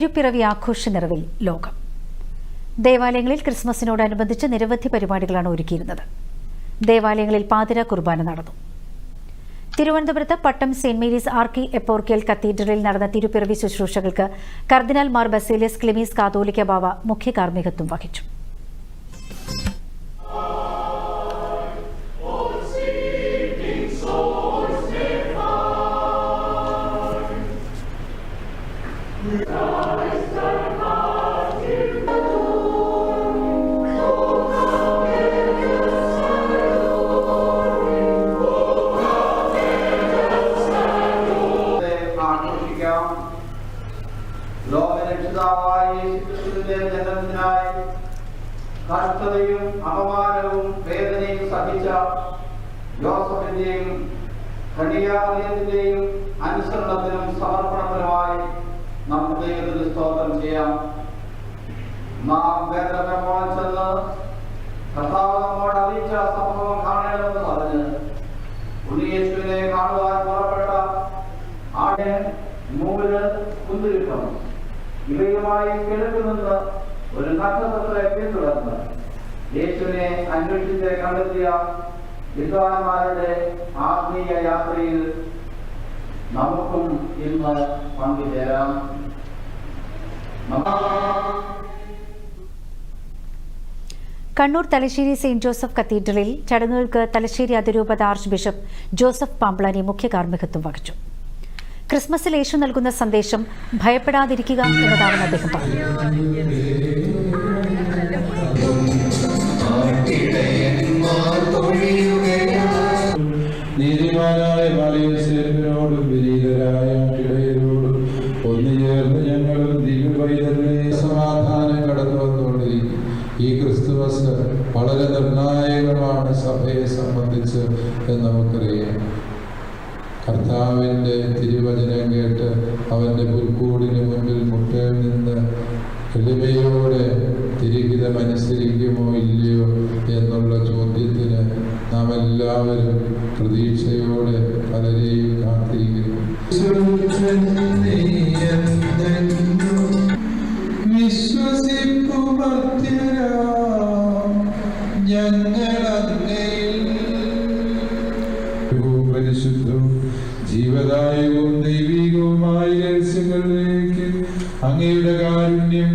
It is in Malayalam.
തിരുപ്പിറവി ആഘോഷ നിറവിൽ ലോകം. ദേവാലയങ്ങളിൽ ക്രിസ്മസിനോടനുബന്ധിച്ച് നിരവധി പരിപാടികളാണ് ഒരുക്കിയിരുന്നത്. ദേവാലയങ്ങളിൽ പാതിര കുർബാന നടന്നു. തിരുവനന്തപുരത്ത് പട്ടം സെന്റ് മേരീസ് ആർക്കി എപ്പോർക്കിയൽ കത്തീഡ്രലിൽ നടന്ന തിരുപ്പിറവി ശുശ്രൂഷകൾക്ക് കർദിനാൽ മാർ ബസേലിയസ് ക്ലിമീസ് കാതോലിക്ക ബാവ മുഖ്യ കാർമ്മികത്വം വഹിച്ചു. കഷ്ടതയും അപമാനവും വേദനയും സഹിച്ച ജോസഫിന്റെയും കണിയാറിയത്തിന്റെയും അനുസരണത്തിനും സമർപ്പണത്തിനുമായി നമുക്ക് ദൈവത്തിന് സ്തോത്രം ചെയ്യാം? നാം വേദനപ്രമാണം ചെന്ന് കർത്താവ് നമ്മോട് അറിയിച്ച സംഭവം കാണണമെന്ന് പറഞ്ഞ് ഉണ്ണിയേശുവിനെ കാണുവാൻ പുറപ്പെട്ട ആടെ മൂവിന് കുന്തിരിക്കം ഇവയുമായി കിഴക്ക് നിന്ന് ഒരു നക്ഷത്രത്തെ പിന്തുടർന്ന് യേശുവിനെ അന്വേഷിച്ച് കണ്ടെത്തിയ വിദ്വാൻമാരുടെ ആത്മീയ യാത്രയിൽ നമുക്കും ഇന്ന് പങ്കുചേരാം കണ്ണൂർ തലശ്ശേരി സെയിന്റ് ജോസഫ് കത്തീഡ്രലിൽ ചടങ്ങുകൾക്ക് തലശ്ശേരി അതിരൂപത ആർച്ച് ബിഷപ്പ് ജോസഫ് പാമ്പ്ളാനി മുഖ്യ കാർമ്മികത്വം വഹിച്ചു. ക്രിസ്മസിൽ യേശു നൽകുന്ന സന്ദേശം ഭയപ്പെടാതിരിക്കുക എന്നതാണെന്ന് അദ്ദേഹം പറഞ്ഞു. ഞങ്ങളും സമാധാനം കടന്നു വന്നുകൊണ്ടിരിക്കും ഈ ക്രിസ്തുമസ് വളരെ നിർണായകമാണ് സഭയെ സംബന്ധിച്ച് എന്ന് നമുക്കറിയാം. കർത്താവിന്റെ തിരുവചനം കേട്ട് അവന്റെ പുൽക്കൂടിന് മുൻപിൽ മുട്ടയിൽ നിന്ന് എളിമയോടെ തിരിഹിതമനുസരിക്കുമോ ഇല്ലയോ എന്നുള്ള ചോദ്യത്തിന് നാം എല്ലാവരും പ്രതീക്ഷയോടെ പലരെയും കാത്തിരിക്കുന്നു. ജീവദായകവും ദൈവികവുമായ രഹസ്യങ്ങളിലേക്ക് അങ്ങയുടെ കാരുണ്യം